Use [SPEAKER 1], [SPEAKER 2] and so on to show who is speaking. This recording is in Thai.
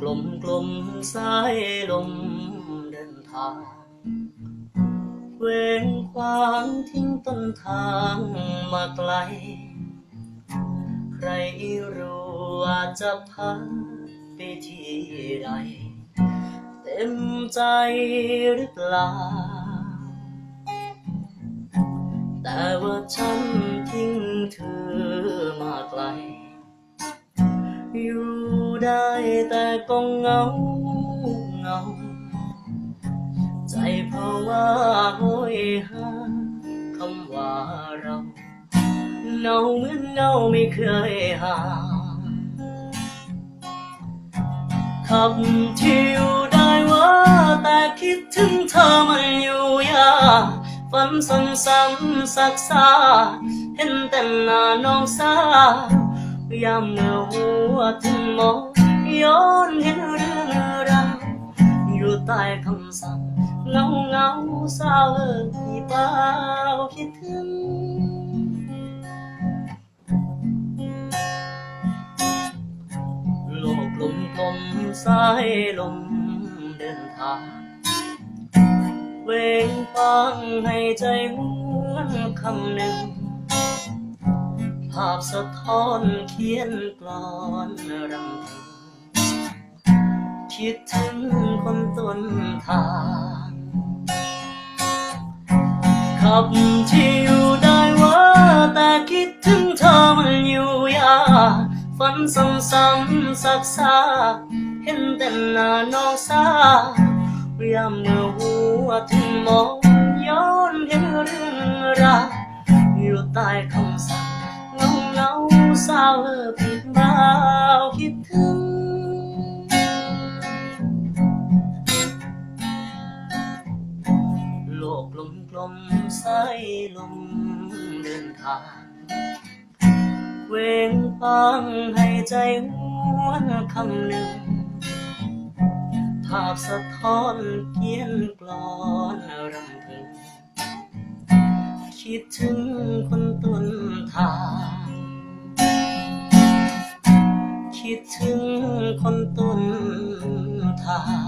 [SPEAKER 1] กลมกลมสายลมเดินทาง เวงควางทิ้งต้นทางมาไกล ใครรู้ว่าจะพักไปที่ใด เต็มใจหรือเปล่า แต่ว่าฉันทิ้งเธอมาไกลอยู่ ได้แต่ก็เหงาเหงา ใจเพราะว่าโหยหาคำว่าเราเนาเหมือนเงาไม่เคยหาคำที่อยู่ได้ว่าแต่คิดถึงเธอมันอยู่ยากฝันซ้ำๆซักซาเห็นแต่หน้าน้องสาวยามเมื่อหัวถึงมอง ย้อนเห็นเรื่องราวอยู่ใต้คำสั่งเงาเงาเศร้าเอ่ยเปล่าคิดถึงโลกกลมกลมสายลมเดินทางเวงฟังให้ใจหวนคำหนึ่ง ภาพสะท้อนเขียนกลอนรำพึง คิดถึงคนต้นทางขับที่อยู่ได้ว่า แต่คิดถึงเธอมันอยู่ยากฝันซ้ำๆซักซาเห็นแต่หน้าน้องสาวยามเมื่อหัวถึงมองย้อนเห็นเรื่องราวอยู่ใต้คำสั่งเงาเงาๆเศร้าเออผิดบ้า มกลมสายลมเดินทางเวงฟังให้ใจหวนคำหนึ่งภาพสะท้อนเขียนกลอนรำพึง คิดถึงคนต้นทาง คิดถึงคนต้นทาง